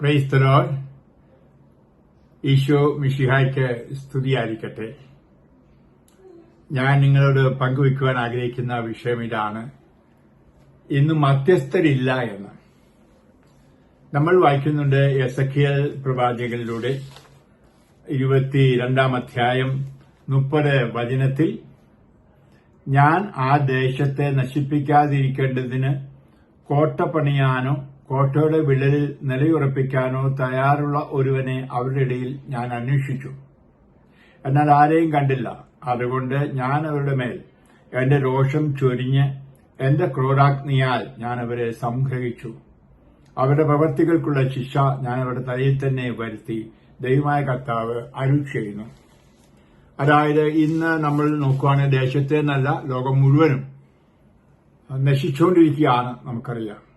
പ്രൈസ്തലോ ഈശോ മിഷിഹായ്ക്ക് സ്തുതിയായിരിക്കട്ടെ. ഞാൻ നിങ്ങളോട് പങ്കുവെക്കുവാൻ ആഗ്രഹിക്കുന്ന വിഷയം ഇതാണ്. ഇന്ന് മധ്യസ്ഥരില്ല എന്ന്. നമ്മൾ വായിക്കുന്നുണ്ട് എസക്കിയൽ പ്രവാചകനിലൂടെ ഇരുപത്തിരണ്ടാം അധ്യായം മുപ്പത് വചനത്തിൽ ഞാൻ ആ ദേശത്തെ നശിപ്പിക്കാതിരിക്കേണ്ടതിന് കോട്ട പണിയാനോ കോട്ടയുടെ വിള്ളലിൽ നിലയുറപ്പിക്കാനോ തയ്യാറുള്ള ഒരുവനെ അവരുടെ ഇടയിൽ ഞാൻ അന്വേഷിച്ചു. എന്നാൽ ആരെയും കണ്ടില്ല. അതുകൊണ്ട് ഞാൻ അവരുടെ മേൽ എന്റെ രോഷം ചൊരിഞ്ഞ് എന്റെ ക്രോരാഗ്നിയാൽ ഞാൻ അവരെ സംഗ്രഹിച്ചു. അവരുടെ പ്രവൃത്തികൾക്കുള്ള ശിക്ഷ ഞാൻ അവരുടെ തലയിൽ തന്നെ വരുത്തി ദൈവമായ കർത്താവ് അരുൾ ചെയ്യുന്നു. അതായത് ഇന്ന് നമ്മൾ നോക്കുകയാണെങ്കിൽ ദേശത്തെ എന്നല്ല ലോകം മുഴുവനും നശിച്ചുകൊണ്ടിരിക്കുകയാണ് നമുക്കറിയാം.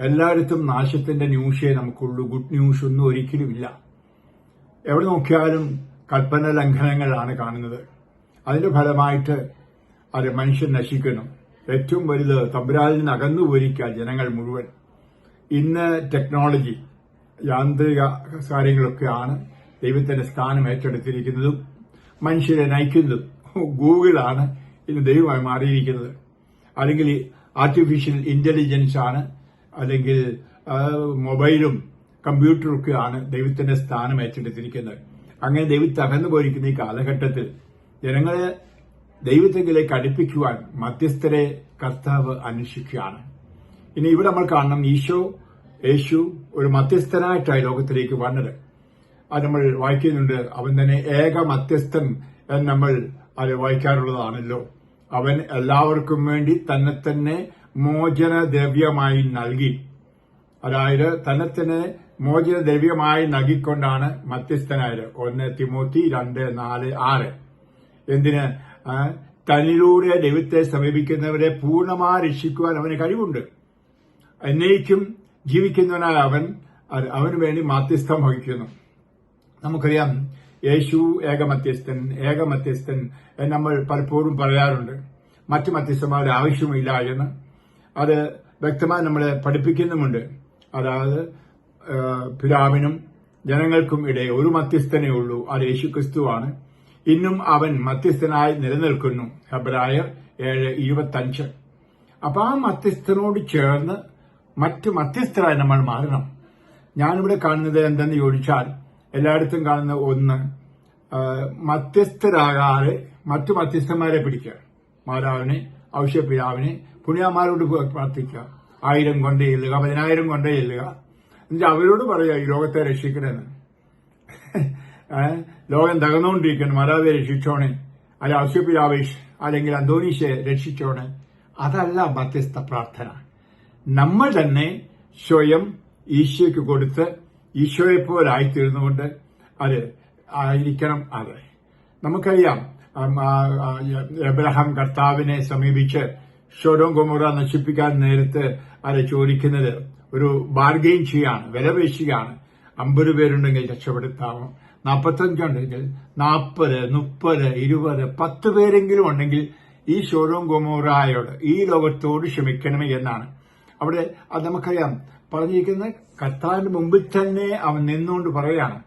എല്ലായിടത്തും നാശത്തിന്റെ ന്യൂസേ നമുക്കുള്ളൂ. ഗുഡ് ന്യൂസ് ഒന്നും ഒരിക്കലുമില്ല എവിടെ നോക്കിയാലും കൽപ്പന ലംഘനങ്ങളാണ് കാണുന്നത്. അതിന്റെ ഫലമായിട്ട് അത് മനുഷ്യൻ നശിക്കണം. ഏറ്റവും വലുത് തമ്പുരാലിൽ നിന്ന് അകന്നു പോയിരിക്കുക ജനങ്ങൾ മുഴുവൻ. ഇന്ന് ടെക്നോളജി യാന്ത്രിക കാര്യങ്ങളൊക്കെയാണ് ദൈവത്തിന്റെ സ്ഥാനം ഏറ്റെടുത്തിരിക്കുന്നതും മനുഷ്യരെ നയിക്കുന്നതും. ഗൂഗിളാണ് ഇന്ന് ദൈവമായി മാറിയിരിക്കുന്നത്. അല്ലെങ്കിൽ ആർട്ടിഫിഷ്യൽ ഇന്റലിജൻസ് ആണ് അല്ലെങ്കിൽ മൊബൈലും കമ്പ്യൂട്ടറും ഒക്കെയാണ് ദൈവത്തിന്റെ സ്ഥാനം ഏറ്റെടുത്തിരിക്കുന്നത്. അങ്ങനെ ദൈവത്തെ അകന്നു പോയിരിക്കുന്ന ഈ കാലഘട്ടത്തിൽ ജനങ്ങളെ ദൈവത്തെങ്കിലേക്ക് അടുപ്പിക്കുവാൻ മധ്യസ്ഥരെ കർത്താവ് അന്വേഷിക്കുകയാണ്. ഇനി ഇവിടെ നമ്മൾ കാണണം ഈശോ യേശു ഒരു മധ്യസ്ഥനായിട്ടായി ലോകത്തിലേക്ക് വന്നത്. അത് നമ്മൾ വായിക്കുന്നുണ്ട് അവൻ തന്നെ ഏക മധ്യസ്ഥൻ എന്ന് നമ്മൾ അത് വായിക്കാറുള്ളതാണല്ലോ. അവൻ എല്ലാവർക്കും വേണ്ടി തന്നെ തന്നെ മോചന ദ്രവ്യമായി നൽകി. അതായത് തനത്തിനെ മോചന ദ്രവ്യമായി നൽകിക്കൊണ്ടാണ് മധ്യസ്ഥനായത്. ഒന്ന് തിമൂത്തി രണ്ട് നാല് ആറ്. എന്തിന്? തനിലൂടെ ദൈവത്തെ സമീപിക്കുന്നവരെ പൂർണമായി രക്ഷിക്കുവാൻ അവന് കഴിവുണ്ട്. എന്നേക്കും ജീവിക്കുന്നവനായ അവൻ അവന് വേണ്ടി മാധ്യസ്ഥം വഹിക്കുന്നു. നമുക്കറിയാം യേശു ഏകമധ്യസ്ഥൻ ഏകമധ്യസ്ഥൻ നമ്മൾ പലപ്പോഴും പറയാറുണ്ട്. മറ്റു മധ്യസ്ഥന്മാരുടെ ആവശ്യമില്ല എന്ന്. അത് വ്യക്തമായി നമ്മളെ പഠിപ്പിക്കുന്നുമുണ്ട്. അതായത് പിതാവിനും ജനങ്ങൾക്കും ഇടയിൽ ഒരു മധ്യസ്ഥനേ ഉള്ളൂ. അത് യേശു ക്രിസ്തുവാണ് ഇന്നും അവൻ മധ്യസ്ഥനായി നിലനിൽക്കുന്നു. ഹെബ്രായർ ഏഴ് ഇരുപത്തഞ്ച്. അപ്പൊ ആ മധ്യസ്ഥനോട് ചേർന്ന് മറ്റു മധ്യസ്ഥരായി നമ്മൾ മാറണം. ഞാനിവിടെ കാണുന്നത് എന്തെന്ന് ചോദിച്ചാൽ എല്ലായിടത്തും കാണുന്ന ഒന്ന് മധ്യസ്ഥരാകാതെ മറ്റു മധ്യസ്ഥന്മാരെ പിടിക്കുക. മാതാവിനെ ഔഷപിതാവിനെ പുണ്യാമാരോട് പ്രാർത്ഥിക്കുക. ആയിരം കൊണ്ടേ ചെല്ലുക പതിനായിരം കൊണ്ടേ ചെല്ലുക എന്നുവെച്ചാൽ അവരോട് പറയുക ഈ ലോകത്തെ രക്ഷിക്കണമെന്ന്? ലോകം തകർന്നുകൊണ്ടിരിക്കുന്നു മാതാവിയെ രക്ഷിച്ചോണേ. അല്ല ഔഷപിതാവേഷ് അല്ലെങ്കിൽ അന്തോനീഷെ രക്ഷിച്ചോണേ. അതല്ല മധ്യസ്ഥ പ്രാർത്ഥന. നമ്മൾ തന്നെ സ്വയം ഈശോയ്ക്ക് കൊടുത്ത് ഈശോയെ പോലെ ആയിത്തീർന്നുകൊണ്ട് അത് ആയിരിക്കണം അത്. നമുക്കറിയാം എബ്രഹാം കർത്താവിനെ സമീപിച്ച് ഷോഡോം ഗൊമോറ നശിപ്പിക്കാൻ നേരത്തെ അത് ചോദിക്കുന്നത് ഒരു ബാർഗെയിൻ ചെയ്യാണ് വിലപേശുകയാണ് അമ്പത് പേരുണ്ടെങ്കിൽ രക്ഷപ്പെടുത്താമോ? നാൽപ്പത്തഞ്ചുണ്ടെങ്കിൽ നാൽപ്പത് മുപ്പത് ഇരുപത് പത്ത് പേരെങ്കിലും ഉണ്ടെങ്കിൽ ഈ ഷോറൂം ഗൊമോറായോട് ഈ ലോകത്തോട് ക്ഷമിക്കണമേ എന്നാണ്. അവിടെ അത് നമുക്കറിയാം. പറഞ്ഞിരിക്കുന്ന കർത്താവിന്റെ മുമ്പിൽ തന്നെ അവൻ നിന്നുകൊണ്ട് പറയാണ്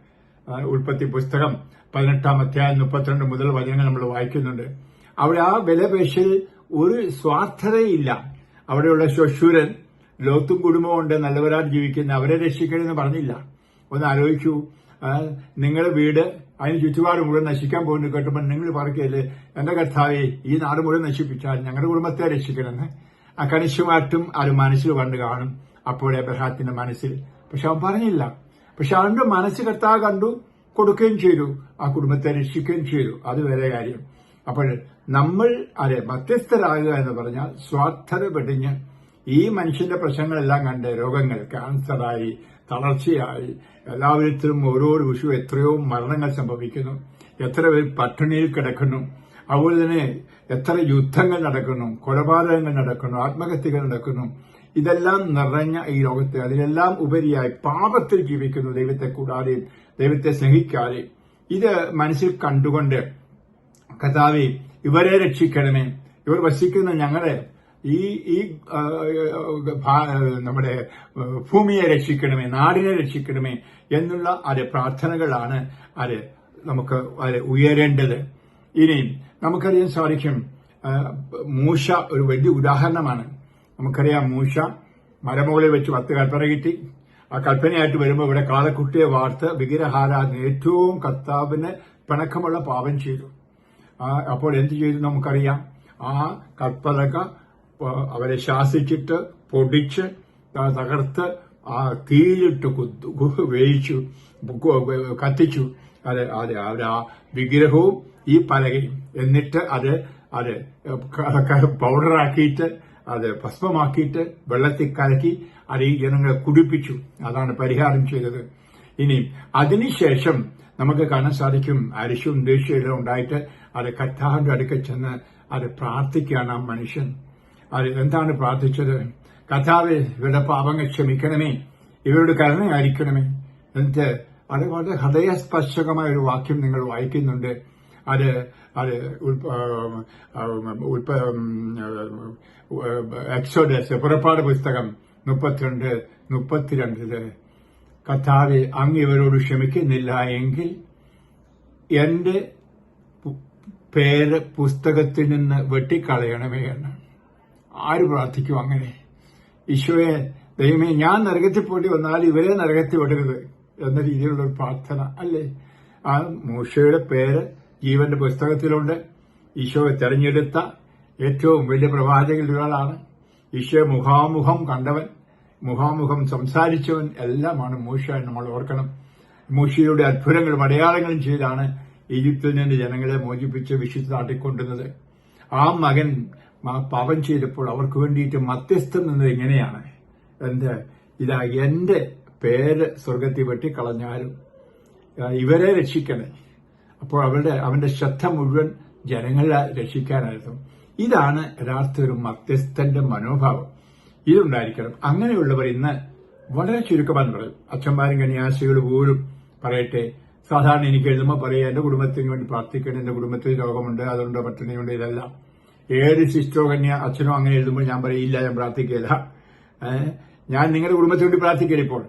ഉൽപ്പത്തി പുസ്തകം. പതിനെട്ടാം അധ്യായം മുപ്പത്തിരണ്ട് മുതൽ വചനങ്ങൾ നമ്മൾ വായിക്കുന്നുണ്ട്. അവിടെ ആ വിലപേശൽ ഒരു സ്വാർത്ഥതയില്ല. അവിടെയുള്ള ശശൂരൻ ലോത്തും കുടുംബവും ഉണ്ട് നല്ലവരാൽ ജീവിക്കുന്ന അവരെ രക്ഷിക്കണമെന്ന് പറഞ്ഞില്ല. ഒന്ന് ആലോചിച്ചു നിങ്ങളുടെ വീട് അതിന് ചുറ്റുപാട് മുഴുവൻ നശിക്കാൻ പോകുന്നു കേട്ടപ്പോൾ നിങ്ങൾ പറയല്ലേ എന്റെ കർത്താവെ ഈ നാട് മുഴുവൻ നശിപ്പിച്ചാൽ ഞങ്ങളുടെ കുടുംബത്തെ രക്ഷിക്കണമെന്ന്? ആ കണിശുമാറ്റും അത് മനസ്സിൽ കണ്ടു കാണും. അപ്പോൾ എബ്രഹാത്തിന്റെ മനസ്സിൽ. പക്ഷെ അവൻ പറഞ്ഞില്ല. പക്ഷെ അവന്റെ മനസ്സ് കർത്താവ് കണ്ടു. കൊടുക്കുകയും ചെയ്തു. ആ കുടുംബത്തെ രക്ഷിക്കുകയും ചെയ്തു. അത് വേറെ കാര്യം. അപ്പോൾ നമ്മൾ അതെ മധ്യസ്ഥരാകുക എന്ന് പറഞ്ഞാൽ സ്വാർത്ഥത വെടിഞ്ഞ് ഈ മനുഷ്യന്റെ പ്രശ്നങ്ങളെല്ലാം കണ്ട് രോഗങ്ങൾ ക്യാൻസറായി തളർച്ചയായി എല്ലാവരും ഓരോ വിഷു എത്രയോ മരണങ്ങൾ സംഭവിക്കുന്നു. എത്ര പേർ പട്ടിണിയിൽ കിടക്കുന്നു. അതുപോലെ തന്നെ എത്ര യുദ്ധങ്ങൾ നടക്കുന്നു കൊലപാതകങ്ങൾ നടക്കുന്നു ആത്മഹത്യകൾ നടക്കുന്നു. ഇതെല്ലാം നിറഞ്ഞ ഈ ലോകത്തെ അതിലെല്ലാം ഉപരിയായി പാപത്തിൽ ജീവിക്കുന്നു ദൈവത്തെ കൂടാതെയും ദൈവത്തെ സ്നേഹിക്കാതെ. ഇത് മനസ്സിൽ കണ്ടുകൊണ്ട് കഥാവി ഇവരെ രക്ഷിക്കണമേ. ഇവർ വസിക്കുന്ന ഞങ്ങളെ ഈ ഈ നമ്മുടെ ഭൂമിയെ രക്ഷിക്കണമേ നാടിനെ രക്ഷിക്കണമേ എന്നുള്ള അത് പ്രാർത്ഥനകളാണ് അത് നമുക്ക് അത് ഉയരേണ്ടത്. ഇനിയും നമുക്കറിയാൻ സാധിക്കും മൂശ ഒരു വലിയ ഉദാഹരണമാണ്. നമുക്കറിയാം മൂശ മരമുകളിൽ വെച്ച് പത്ത് കൽപ്പന കിട്ടി. ആ കൽപ്പനയായിട്ട് വരുമ്പോൾ ഇവിടെ കാളക്കുട്ടിയെ വാർത്ത് വിഗ്രഹാരാധന ഏറ്റവും കർത്താവിന് പിണക്കമുള്ള പാപം ചെയ്തു. അപ്പോൾ എന്ത് ചെയ്തു നമുക്കറിയാം? ആ കൽപ്പലക അവരെ ശാസിച്ചിട്ട് പൊടിച്ച് തകർത്ത് ആ തീയിലിട്ട് കു- കത്തിച്ചു. അത് അത് അവർ ആ വിഗ്രഹവും ഈ പലകയും. എന്നിട്ട് അത് അത് പൗഡറാക്കിയിട്ട് അത് ഭസ്മമാക്കിയിട്ട് വെള്ളത്തിൽ കലക്കി അത് ഈ ജനങ്ങളെ കുടിപ്പിച്ചു. അതാണ് പരിഹാരം ചെയ്തത്. ഇനി അതിനുശേഷം നമുക്ക് കാണാൻ സാധിക്കും അരിശും ദേഷ്യയിലും ഉണ്ടായിട്ട് അത് കർത്താവിന്റെ അടുക്കൽ ചെന്ന് അത് പ്രാർത്ഥിക്കുകയാണ് ആ മനുഷ്യൻ. അത് എന്താണ് പ്രാർത്ഥിച്ചത്? കർത്താവ് ഇവരുടെ പാപങ്ങൾ ക്ഷമിക്കണമേ. ഇവരുടെ കരുണയായിരിക്കണമേ. എന്നിട്ട് അത് വളരെ ഹൃദയസ്പർശകമായ ഒരു വാക്യം നിങ്ങൾ വായിക്കുന്നുണ്ട്. അത് അത് ഉൽപ്പ- എക്സോഡസ് പുറപ്പാട് പുസ്തകം മുപ്പത്തിരണ്ട് മുപ്പത്തിരണ്ടിൽ. കഥാവി അങ്ങ് ഇവരോട് ക്ഷമിക്കുന്നില്ല എങ്കിൽ എന്റെ പേര് പുസ്തകത്തിൽ നിന്ന് വെട്ടിക്കളയണമേ എന്ന്. ആര് പ്രാർത്ഥിക്കും അങ്ങനെ? ഈശോയെ ദൈവമേ ഞാൻ നരകത്തിൽ പോയി വന്നാൽ ഇവരെ നരകത്തിൽ വിടരുത് എന്ന രീതിയിലുള്ള ഒരു പ്രാർത്ഥന അല്ലേ? ആ മൂഷയുടെ പേര് ജീവന്റെ പുസ്തകത്തിലുണ്ട്. ഈശോയെ തെരഞ്ഞെടുത്ത ഏറ്റവും വലിയ പ്രവാചകരിൽ ഒരാളാണ്. ഈശോയെ മുഖാമുഖം കണ്ടവൻ മുഖാമുഖം സംസാരിച്ചവൻ എല്ലാമാണ് മൂഷ എന്ന് നമ്മൾ ഓർക്കണം. മൂഷയുടെ അത്ഭുതങ്ങളും അടയാളങ്ങളും ചെയ്താണ് ഈജിപ്തിൽ നിന്ന് ജനങ്ങളെ മോചിപ്പിച്ച് വിശുദ്ധ നാട്ടിക്കൊണ്ടുന്നത് ആ മകൻ പാപം ചെയ്തപ്പോൾ അവർക്ക് വേണ്ടിയിട്ട് മധ്യസ്ഥം നിന്നത് എങ്ങനെയാണ്? എന്ത്? ഇതാ എന്റെ പേര് സ്വർഗത്തിൽ വെട്ടിക്കളഞ്ഞാലും ഇവരെ രക്ഷിക്കണേ. അപ്പോൾ അവരുടെ അവന്റെ ശ്രദ്ധ മുഴുവൻ ജനങ്ങളെ രക്ഷിക്കാനായിരുന്നു. ഇതാണ് യഥാർത്ഥ ഒരു മധ്യസ്ഥന്റെ മനോഭാവം. ഇതുണ്ടായിരിക്കണം. അങ്ങനെയുള്ളവർ ഇന്ന് വളരെ ചുരുക്കമാണെന്ന് പറയും. അച്ഛന്മാരും കന്യാസികൾ പോലും പറയട്ടെ സാധാരണ എനിക്ക് എഴുതുമ്പോൾ പറയുക എന്റെ കുടുംബത്തിന് വേണ്ടി പ്രാർത്ഥിക്കണം എന്റെ കുടുംബത്തിൽ രോഗമുണ്ട് അതുകൊണ്ട് പട്ടിണിയുണ്ട് ഇതെല്ലാം. ഏത് സിസ്റ്റോ കന്യ അച്ഛനോ അങ്ങനെ എഴുതുമ്പോൾ ഞാൻ പറയില്ല ഞാൻ പ്രാർത്ഥിക്കില്ല ഞാൻ നിങ്ങളുടെ കുടുംബത്തിന് വേണ്ടി പ്രാർത്ഥിക്കില്ല ഇപ്പോൾ.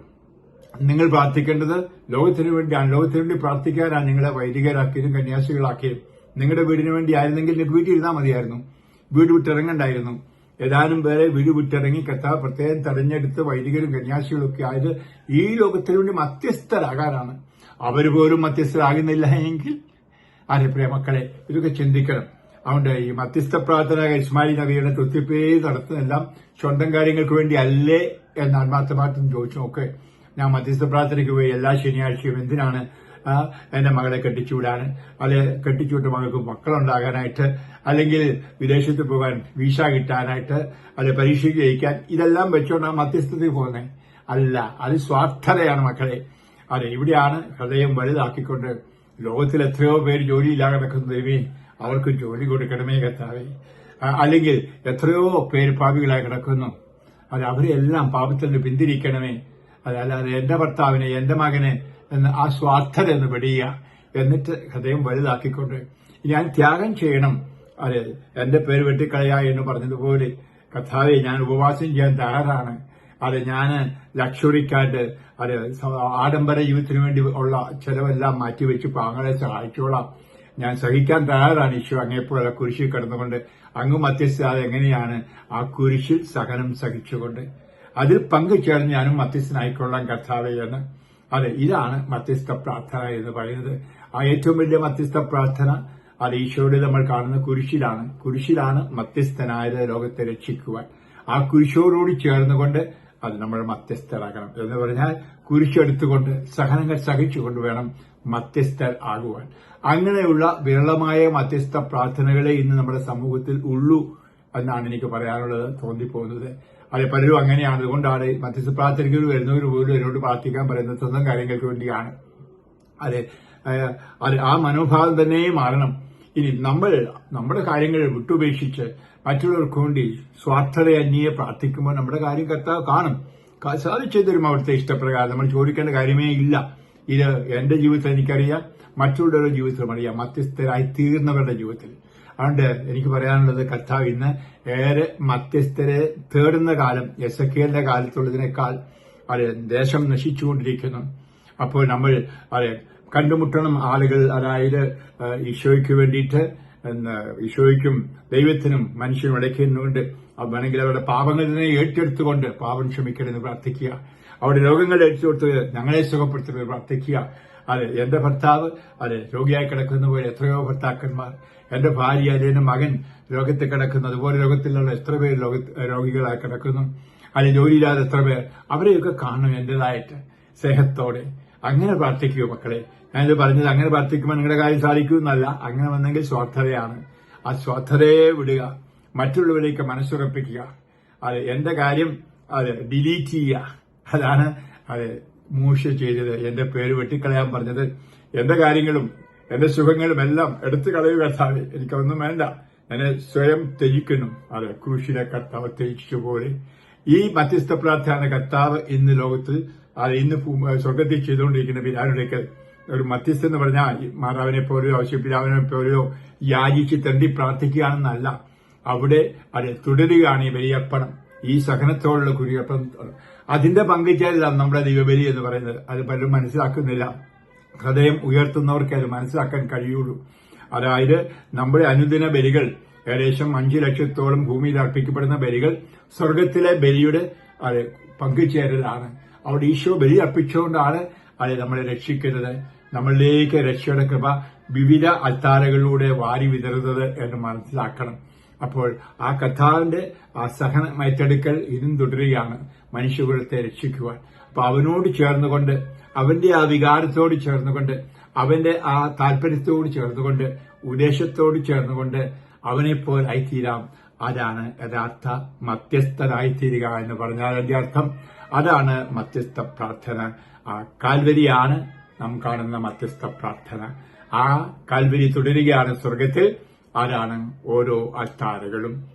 നിങ്ങൾ പ്രാർത്ഥിക്കേണ്ടത് ലോകത്തിനു വേണ്ടിയാണ്. ലോകത്തിനു വേണ്ടി പ്രാർത്ഥിക്കാനാണ് നിങ്ങളെ വൈദികരാക്കിയതും കന്യാസികളാക്കിയതും. നിങ്ങളുടെ വീടിനു വേണ്ടി ആയിരുന്നെങ്കിൽ വീട്ടിൽ ഇരുന്നാൽ മതിയായിരുന്നു. വീട് വിട്ടിറങ്ങണ്ടായിരുന്നു. ഏതാനും പേരെ വീട് വിട്ടിറങ്ങി കർത്താവ് പ്രത്യേകം തെരഞ്ഞെടുത്ത് വൈദികരും കന്യാസികളും ഒക്കെ ആയത് ഈ ലോകത്തിനു വേണ്ടി മധ്യസ്ഥരാകാനാണ്. അവർ പോലും മധ്യസ്ഥരാകുന്നില്ല എങ്കിൽ അതെ പ്രേമക്കളെ ഇതൊക്കെ ചിന്തിക്കണം. അതുകൊണ്ട് ഈ മധ്യസ്ഥ പ്രാർത്ഥന ഇസ്മായിൽ നബിയുടെ തൊത്തിപ്പേ നടത്തുന്നതെല്ലാം സ്വന്തം കാര്യങ്ങൾക്ക് വേണ്ടി അല്ലേ എന്ന് ആത്മാർത്ഥമായിട്ടും ചോദിച്ചു നോക്ക്. ഞാൻ മധ്യസ്ഥ പ്രാർത്ഥനയ്ക്ക് പോയി എല്ലാ ശനിയാഴ്ചയും എന്തിനാണ് എന്റെ മകളെ കെട്ടിച്ചുവിടാൻ? അല്ലെ കെട്ടിച്ചുവിട്ട് മകൾക്ക് മക്കളുണ്ടാകാനായിട്ട് അല്ലെങ്കിൽ വിദേശത്ത് പോകാൻ വിസ കിട്ടാനായിട്ട് അല്ലെ പരീക്ഷയ്ക്ക് ജയിക്കാൻ? ഇതെല്ലാം വെച്ചുകൊണ്ടാണ് മധ്യസ്ഥത്തിൽ പോകുന്നത് അല്ല അത് സ്വാർത്ഥതയാണ് മക്കളെ. അതെ ഇവിടെയാണ് ഹൃദയം വലുതാക്കിക്കൊണ്ട് ലോകത്തിൽ എത്രയോ പേര് ജോലിയില്ലാതെ കിടക്കുന്ന ദൈവേ അവർക്ക് ജോലി കൊടുക്കണമേ കർത്താവേ. ആ, അല്ലെങ്കിൽ എത്രയോ പേര് പാപികളായി കിടക്കുന്നു. അത് അവരെല്ലാം പാപത്തിൽ നിന്ന് പിന്തിരിക്കണമേ. അതല്ലാതെ എന്റെ ഭർത്താവിനെ എന്റെ മകനെ എന്ന് ആ സ്വാർത്ഥത എന്ന് വെടിയുക. എന്നിട്ട് ഹൃദയം വലുതാക്കിക്കൊണ്ട് ഞാൻ ത്യാഗം ചെയ്യണം. അതെ എന്റെ പേര് വെട്ടിക്കളയ എന്ന് പറഞ്ഞതുപോലെ കഥാവെ ഞാൻ ഉപവാസം ചെയ്യാൻ തയ്യാറാണ്. അതെ ഞാൻ ലക്ഷറിക്കായിട്ട് അത് ആഡംബര ജീവിതത്തിന് വേണ്ടി ഉള്ള ചെലവെല്ലാം മാറ്റിവെച്ച് പാങ്ങളെ സഹായിച്ചോളാം. ഞാൻ സഹിക്കാൻ തയ്യാറാണ് ഈശോ അങ്ങേപ്പോഴുള്ള കുരിശിൽ കിടന്നുകൊണ്ട്. അങ്ങ് മധ്യസ്ഥത എങ്ങനെയാണ് ആ കുരിശിൽ സഹനം സഹിച്ചുകൊണ്ട്? അതിൽ പങ്കുചേർന്ന് ഞാനും മധ്യസ്ഥനായിക്കൊള്ളാം കർത്താവെ എന്ന്. അതെ ഇതാണ് മധ്യസ്ഥ പ്രാർത്ഥന എന്ന് പറയുന്നത്. ആ ഏറ്റവും വലിയ മധ്യസ്ഥ പ്രാർത്ഥന അത് ഈശോയുടെ നമ്മൾ കാണുന്ന കുരിശിലാണ്. കുരിശിലാണ് മധ്യസ്ഥനായത് ലോകത്തെ രക്ഷിക്കുവാൻ. ആ കുരിശോടുകൂടി ചേർന്നുകൊണ്ട് അത് നമ്മൾ മധ്യസ്ഥരാകണം എന്ന് പറഞ്ഞാൽ കുരിശെടുത്തുകൊണ്ട് സഹനങ്ങൾ സഹിച്ചുകൊണ്ട് വേണം മധ്യസ്ഥർ ആകുവാൻ. അങ്ങനെയുള്ള വിരളമായ മധ്യസ്ഥ പ്രാർത്ഥനകളെ ഇന്ന് നമ്മുടെ സമൂഹത്തിൽ ഉള്ളൂ എന്നാണ് എനിക്ക് പറയാനുള്ളത് തോന്നിപ്പോകുന്നത്. അത് പലരും അങ്ങനെയാണ്. അതുകൊണ്ടാണ് മധ്യസ്ഥ പ്രാർത്ഥനയ്ക്ക് വരുന്നവർ പോലും എന്നോട് പ്രാർത്ഥിക്കാൻ പറയുന്നത് സ്വന്തം കാര്യങ്ങൾക്ക് വേണ്ടിയാണ്. അതെ. ആ മനോഭാവം തന്നെ മാറണം. ഇനി നമ്മൾ നമ്മുടെ കാര്യങ്ങൾ വിട്ടുപേക്ഷിച്ച് മറ്റുള്ളവർക്ക് വേണ്ടി സ്വാർത്ഥത അന്യെ പ്രാർത്ഥിക്കുമ്പോൾ നമ്മുടെ കാര്യം കർത്താവ് കാണും. സാധിച്ചു തരും അവിടുത്തെ ഇഷ്ടപ്രകാരം നമ്മൾ ചോദിക്കേണ്ട കാര്യമേ ഇല്ല. ഇത് എന്റെ ജീവിതത്തിൽ എനിക്കറിയാം. മറ്റുള്ളവരുടെ ജീവിതത്തിലും അറിയാം. മധ്യസ്ഥരായി തീർന്നവരുടെ ജീവിതത്തിൽ. അതുകൊണ്ട് എനിക്ക് പറയാനുള്ളത് കർത്താവ് ഇന്ന് ഏറെ മധ്യസ്ഥരെ തേടുന്ന കാലം എസ് എ കെന്റെ കാലത്തുള്ളതിനേക്കാൾ അതെ ദേശം നശിച്ചുകൊണ്ടിരിക്കുന്നു. അപ്പോൾ നമ്മൾ അതെ കണ്ടുമുട്ടണം ആളുകൾ അതായത് ഈശോയ്ക്ക് വേണ്ടിയിട്ട് ഈശോയ്ക്കും ദൈവത്തിനും മനുഷ്യനും ഇടയ്ക്കുന്നുകൊണ്ട് വേണമെങ്കിൽ അവരുടെ പാപങ്ങളെ ഏറ്റെടുത്തുകൊണ്ട് പാപം ക്ഷമിക്കണമെന്ന് പ്രാർത്ഥിക്കുക. അവരുടെ രോഗങ്ങൾ ഏറ്റെടുത്ത് ഞങ്ങളെ സുഖപ്പെടുത്തുന്നത് പ്രാർത്ഥിക്കുക. അതെ എന്റെ ഭർത്താവ് അതെ രോഗിയായി കിടക്കുന്ന പോലെ എത്രയോ ഭർത്താക്കന്മാർ എന്റെ ഭാര്യ അല്ലെങ്കിൽ മകൻ രോഗത്തിൽ കിടക്കുന്നു അതുപോലെ രോഗത്തിലുള്ള എത്ര ലോക- രോഗികളായി കിടക്കുന്നു അല്ലെ ജോലിയില്ലാതെ എത്ര പേർ അവരെയൊക്കെ കാണും എന്റേതായിട്ട് സ്നേഹത്തോടെ. അങ്ങനെ പ്രാർത്ഥിക്കൂ മക്കളെ. ഞാനിത് പറഞ്ഞത് അങ്ങനെ പ്രാർത്ഥിക്കുമ്പോൾ നിങ്ങളുടെ കാര്യം സാധിക്കുമെന്നല്ല അങ്ങനെ വന്നെങ്കിൽ സ്വാർത്ഥതയാണ്. ആ സ്വാർത്ഥതയെ വിടുക മറ്റുള്ളവരേക്ക് മനസ്സുറപ്പിക്കുക അത് എന്റെ കാര്യം അത് ഡിലീറ്റ് ചെയ്യുക. അതാണ് അത് മൂഷ ചെയ്തത് എന്റെ പേര് വെട്ടിക്കളയാൻ പറഞ്ഞത്. എന്റെ കാര്യങ്ങളും എന്റെ സുഖങ്ങളുമെല്ലാം എടുത്തു കളയുക കർത്താവ്. എനിക്കൊന്നും വേണ്ട. എന്നെ സ്വയം ത്യജിക്കുന്നു. അത് ക്രൂശിലെ കർത്താവ് ത്യജിച്ചുപോലെ ഈ മധ്യസ്ഥ പ്രാർത്ഥന കർത്താവ് ഇന്ന് ലോകത്തിൽ അത് ഇന്ന് സ്വർഗത്തിൽ ചെയ്തുകൊണ്ടിരിക്കുന്ന പിതാവിലേക്ക് ഒരു മധ്യസ്ഥ എന്ന് പറഞ്ഞാൽ മാതാവിനെ പോലെയോ ഔശ്യപിതാവിനെ പോലെയോ യാചിച്ച് തണ്ടി പ്രാർത്ഥിക്കുകയാണെന്നല്ല. അവിടെ അത് തുടരുകയാണ് ഈ ബലിയർപ്പണം ഈ സഹനത്തോടുള്ള കുരിയർപ്പണം അതിന്റെ പങ്കുചേരലാണ് നമ്മുടെ ദൈവബലി എന്ന് പറയുന്നത്. അത് പലരും മനസ്സിലാക്കുന്നില്ല. ഹൃദയം ഉയർത്തുന്നവർക്ക് അത് മനസ്സിലാക്കാൻ കഴിയുള്ളൂ. അതായത് നമ്മുടെ അനുദിന ബലികൾ ഏകദേശം അഞ്ചു ലക്ഷത്തോളം ഭൂമിയിൽ അർപ്പിക്കപ്പെടുന്ന ബലികൾ സ്വർഗത്തിലെ ബലിയുടെ അത് പങ്കുചേരലാണ്. അവിടെ ഈശോ ബലി അർപ്പിച്ചുകൊണ്ടാണ് അത് നമ്മളെ രക്ഷിക്കുന്നത്. നമ്മളിലേക്ക് രക്ഷയുടെ കൃപ വിവിധ അൽത്താരകളിലൂടെ വാരി വിതറുന്നത് എന്ന് മനസ്സിലാക്കണം. അപ്പോൾ ആ കഥാവിന്റെ ആ സഹന ഏറ്റെടുക്കൽ ഇതും തുടരുകയാണ് മനുഷ്യകുലത്തെ രക്ഷിക്കുവാൻ. അപ്പൊ അവനോട് ചേർന്നുകൊണ്ട് അവന്റെ ആ വികാരത്തോട് ചേർന്നുകൊണ്ട് അവന്റെ ആ താല്പര്യത്തോട് ചേർന്നുകൊണ്ട് ഉദ്ദേശത്തോട് ചേർന്നുകൊണ്ട് അവനെ തീരാം അതാണ് യഥാർത്ഥ മധ്യസ്ഥനായിത്തീരുക എന്ന് പറഞ്ഞാൽ അതിന്റെ അർത്ഥം. അതാണ് മധ്യസ്ഥ പ്രാർത്ഥന. ആ കാൽവരിയാണ് നാം കാണുന്ന മധ്യസ്ഥ പ്രാർത്ഥന. ആ കാൽവരി തുടരുകയാണ് സ്വർഗത്തിൽ അതാണ് ഓരോ അത്താരകളും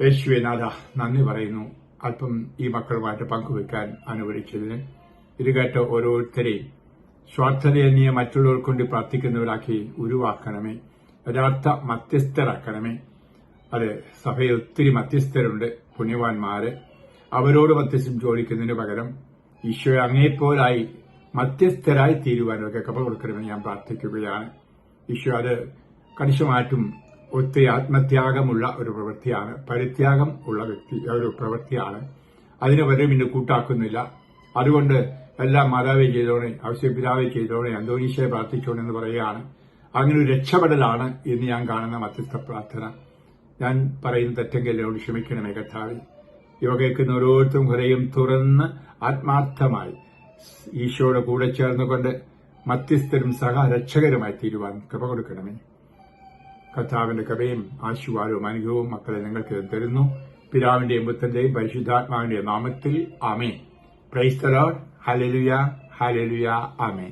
യേശുവിനാഥ നന്ദി പറയുന്നു. അല്പം ഈ മക്കളുമായിട്ട് പങ്കുവെക്കാൻ അനുവദിച്ചതിന് ഇത് കേട്ട ഓരോരുത്തരെയും സ്വാർത്ഥതയെന്നിയ മറ്റുള്ളവർക്ക് കൊണ്ട് പ്രാർത്ഥിക്കുന്നവരാക്കി ഉരുവാക്കണമേ. യഥാർത്ഥ മധ്യസ്ഥരാക്കണമേ. അത് സഭയിൽ ഒത്തിരി മധ്യസ്ഥരുണ്ട് പുണ്യവാന്മാര്. അവരോട് മധ്യസ്ഥം ചോദിക്കുന്നതിന് പകരം ഈശോയെ അങ്ങേപ്പോലായി മധ്യസ്ഥരായി തീരുവാനൊക്കെ കൃപ കൊടുക്കണമെന്ന് ഞാൻ പ്രാർത്ഥിക്കുകയാണ്. ഈശോ അത് കണിശമായിട്ടും ഒത്തിരി ആത്മത്യാഗമുള്ള ഒരു പ്രവൃത്തിയാണ്. പരിത്യാഗം ഉള്ള വ്യക്തി ഒരു പ്രവൃത്തിയാണ്. അതിന് വരെ ഇന്ന് കൂട്ടാക്കുന്നില്ല. അതുകൊണ്ട് എല്ലാം മാതാവെ ചെയ്തോണെ അവശ്യ പിതാവെ ചെയ്തോണേ അന്തോനീശയെ പ്രാർത്ഥിച്ചോണെന്ന് പറയുകയാണ്. അങ്ങനെ ഒരു രക്ഷപ്പെടലാണ് ഇന്ന് ഞാൻ കാണുന്ന മധ്യസ്ഥ പ്രാർത്ഥന. ഞാൻ പറയുന്ന തെറ്റെങ്കിൽ എന്നോട് ക്ഷമിക്കണമേ കർത്താവെ. ഇവ കേൾക്കുന്ന ഓരോരുത്തരും ഹൃദയം തുറന്ന് ആത്മാർത്ഥമായി ഈശോയുടെ കൂടെ ചേർന്നുകൊണ്ട് മധ്യസ്ഥരും സഹരക്ഷകരുമായി തീരുവാൻ കൃപ കൊടുക്കണമേ. കർത്താവിന്റെ കൃപയും ആശീർവാദവും അനുഗ്രഹവും മക്കളെ നിങ്ങൾക്ക് തരുന്നു. പിതാവിന്റെയും പുത്രന്റെയും പരിശുദ്ധാത്മാവിന്റെയും നാമത്തിൽ ആമേ പ്രൈസ് ഹലലുയ ഹലലുയ ആമേ